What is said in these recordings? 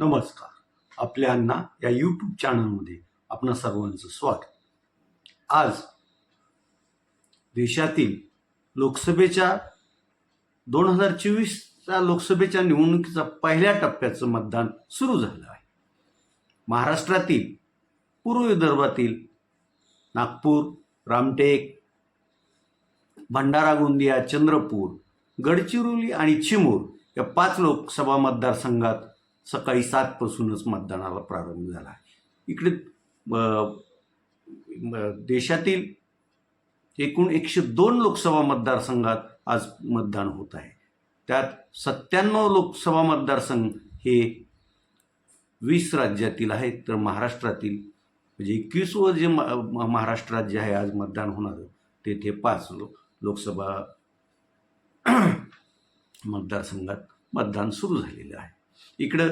नमस्कार. आपल्या अण्णा या यूट्यूब चॅनलमध्ये आपणा सर्वांचं स्वागत. आज देशातील लोकसभेच्या दोन हजार चोवीसच्या लोकसभेच्या निवडणुकीचा पहिल्या टप्प्याचं मतदान सुरू झालं आहे. महाराष्ट्रातील पूर्व विदर्भातील नागपूर रामटेक भंडारा गोंदिया चंद्रपूर गडचिरोली आणि चिमूर या पाच लोकसभा मतदारसंघात सकाळी सातपासूनच मतदानाला प्रारंभ झाला आहे. इकडे देशातील एकूण एकशे दोन लोकसभा मतदारसंघात आज मतदान होत आहे. त्यात सत्त्याण्णव लोकसभा मतदारसंघ हे वीस राज्यातील आहेत. तर महाराष्ट्रातील म्हणजे एकवीसवर जे म- म- महाराष्ट्र राज्य आहे आज मतदान होणारं तेथे पाच लो लोकसभा मतदारसंघात मतदान सुरू झालेलं आहे. इकडं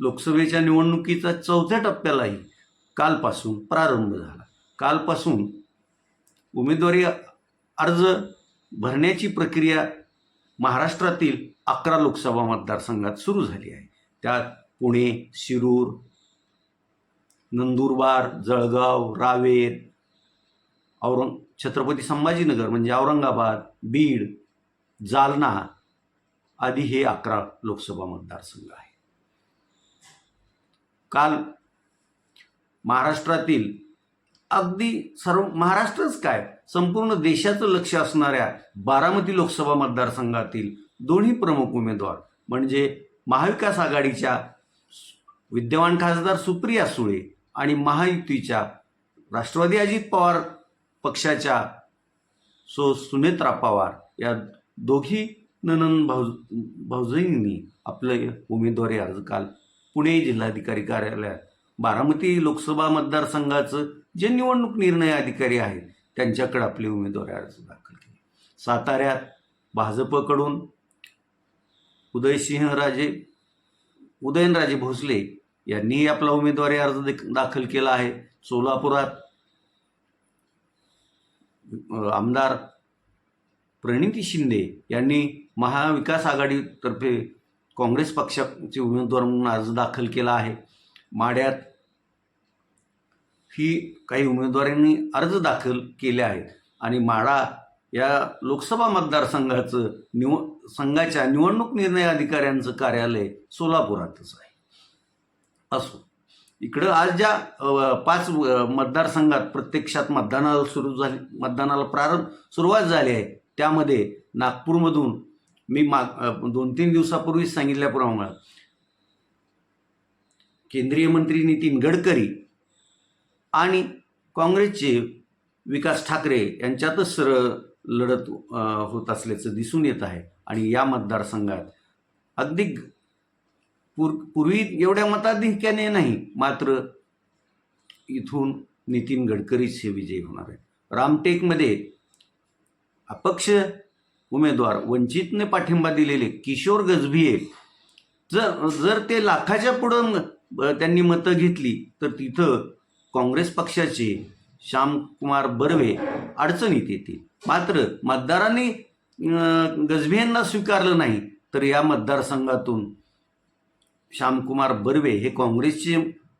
लोकसभेच्या निवडणुकीचा चौथ्या टप्प्यालाही कालपासून प्रारंभ झाला. कालपासून उमेदवारी अर्ज भरण्याची प्रक्रिया महाराष्ट्रातील अकरा लोकसभा मतदारसंघात सुरू झाली आहे. त्यात पुणे शिरूर नंदुरबार जळगाव रावेर औरंग छत्रपती संभाजीनगर म्हणजे औरंगाबाद बीड जालना आधी हे अकरा लोकसभा मतदारसंघ आहे. काल महाराष्ट्रातील अगदी सर्व महाराष्ट्रच काय? संपूर्ण देशाचं लक्ष असणाऱ्या बारामती लोकसभा मतदारसंघातील दोन्ही प्रमुख उमेदवार म्हणजे महाविकास आघाडीच्या विद्यमान खासदार सुप्रिया सुळे आणि महायुतीच्या राष्ट्रवादी अजित पवार पक्षाच्या सो सुनेत्रा पवार या दोघी ननन भाऊ भाऊजईंनी आपले उमेदवारी अर्ज काल पुणे जिल्हाधिकारी कार्यालयात. बारामती लोकसभा मतदारसंघाचं जे निवडणूक निर्णय अधिकारी आहेत त्यांच्याकडे आपले उमेदवारी अर्ज दाखल केले. साताऱ्यात भाजपकडून उदयसिंहराजे उदयनराजे भोसले यांनीही आपला उमेदवारी अर्ज दाखल केला आहे. सोलापुरात आमदार प्रणिती शिंदे यांनी महाविकास आघाडीतर्फे काँग्रेस पक्षाचे उमेदवार म्हणून अर्ज दाखल केला आहे. माड्यात ही काही उमेदवारांनी अर्ज दाखल केले आहेत. आणि माडा या लोकसभा मतदारसंघाचं निव संघाच्या निवडणूक निर्णय अधिकाऱ्यांचं कार्यालय सोलापुरातच आहे. असो इकडं आज ज्या पाच मतदारसंघात प्रत्यक्षात मतदानाला सुरू झाली मतदानाला प्रारंभ सुरुवात झाली आहे त्यामध्ये नागपूरमधून मी मा दोन तीन दिवसापूर्वीच सांगितल्याप्रमाणे केंद्रीय मंत्री नितीन गडकरी आणि काँग्रेसचे विकास ठाकरे यांच्यातच सरळ लढत होत असल्याचं दिसून येत आहे. आणि या मतदारसंघात अगदी पूर पूर्वी एवढ्या मताधिक्याने नाही मात्र इथून नितीन गडकरीच हे विजयी होणार आहेत. रामटेकमध्ये अपक्ष उमेदवार वंचितने पाठिंबा दिलेले किशोर गजभिये. जर जर ते लाखाच्या पुढं त्यांनी मतं घेतली तर तिथं काँग्रेस पक्षाचे श्यामकुमार बर्वे अडचणीत येतील. मात्र मतदारांनी गजभियांना स्वीकारलं नाही तर या मतदारसंघातून श्यामकुमार बर्वे हे काँग्रेसचे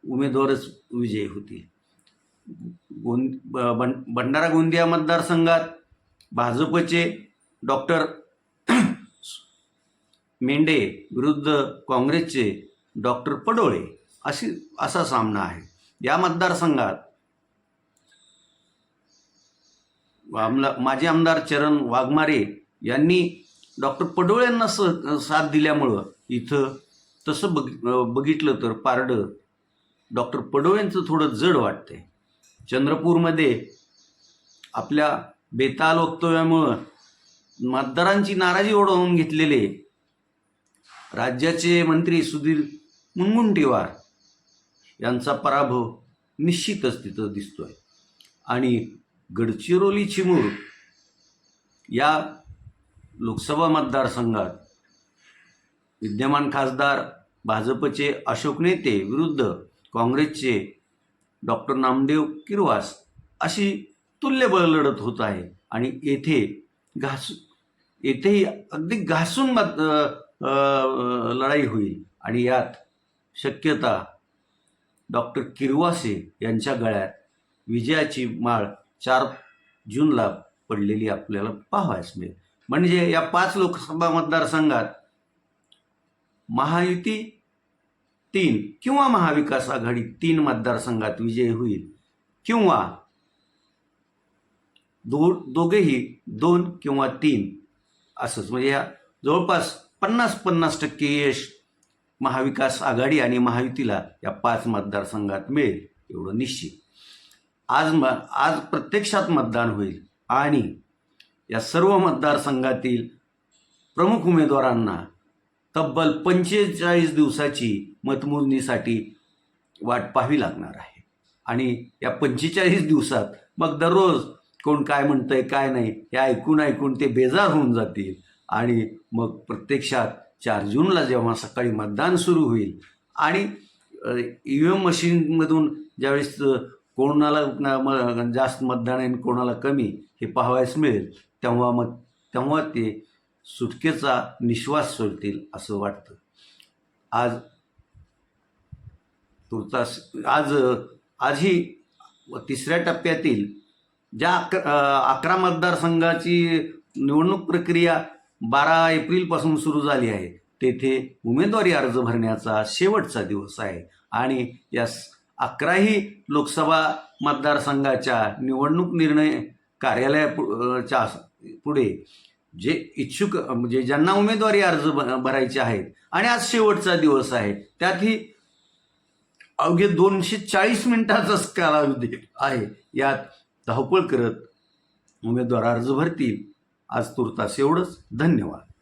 उमेदवारच विजयी होतील. गोंद बं- भंडारा गोंदिया मतदारसंघात भाजपचे डॉक्टर मेंढे विरुद्ध काँग्रेसचे डॉक्टर पडोळे अशी असा सामना आहे. या मतदारसंघात आमला माजी आमदार चरण वाघमारे यांनी डॉक्टर पडोळ्यांना स साथ दिल्यामुळं इथं तसं बघ बघितलं तर पारडं डॉक्टर पडोळेंचं थोडं जड वाटतंय. चंद्रपूरमध्ये आपल्या बेताल वक्तव्यामुळं मतदारांची नाराजी ओढवून घेतलेले राज्याचे मंत्री सुधीर मुनगुंटीवार यांचा पराभव निश्चितच तिथं दिसतोय. आणि गडचिरोली चिमूर या लोकसभा मतदारसंघात विद्यमान खासदार भाजपचे अशोक नेते विरुद्ध काँग्रेसचे डॉक्टर नामदेव किरवास अशी तुल्यबळ लढत होत आहे आणि येथे घास येथेही अगदी घासून मत लढाई होईल. आणि यात शक्यता डॉक्टर किरवासे यांच्या गळ्यात विजयाची माळ चार जूनला पडलेली आपल्याला पाहावयास मिळेल. म्हणजे या पाच लोकसभा मतदारसंघात महायुती तीन किंवा महाविकास आघाडी तीन मतदारसंघात विजय होईल किंवा दो दोघेही दोन किंवा तीन असंच. म्हणजे या जवळपास पन्नास पन्नास टक्के यश महाविकास आघाडी आणि महायुतीला या पाच मतदारसंघात मिळेल एवढं निश्चित. आज म आज प्रत्यक्षात मतदान होईल आणि या सर्व मतदारसंघातील प्रमुख उमेदवारांना तब्बल पंचेचाळीस दिवसाची मतमोजणीसाठी वाट पाहावी लागणार आहे. आणि या पंचेचाळीस दिवसात मग दररोज कोण काय म्हणतंय काय नाही हे ऐकून ऐकून ते बेजार होऊन जातील. आणि मग प्रत्यक्षात चार जूनला जेव्हा सकाळी मतदान सुरू होईल आणि ई व्ही एम मशीनमधून ज्यावेळेस कोणाला म- जास्त मतदान आहे आणि कोणाला कमी हे पाहावयास मिळेल तेव्हा मग तेव्हा ते सुटकेचा निश्वास सोडतील असं वाटतं. आज तुर्तास आज आजही तिसऱ्या टप्प्यातील ज्या अक अकरा मतदारसंघाची निवडणूक प्रक्रिया बारा एप्रिलपासून सुरू झाली आहे. तेथे उमेदवारी अर्ज भरण्याचा शेवटचा दिवस आहे. आणि या अकराही लोकसभा मतदारसंघाच्या निवडणूक निर्णय कार्यालयाच्या पुढे जे इच्छुक म्हणजे ज्यांना उमेदवारी अर्ज भ- भरायचे आहेत आणि आज शेवटचा दिवस आहे त्यातही अवघे दोनशे चाळीस मिनिटाचाच कालावधी आहे. यात धावपळ करत उमेदवार अर्ज भरतील. आज तुर्तास एवढंच. धन्यवाद.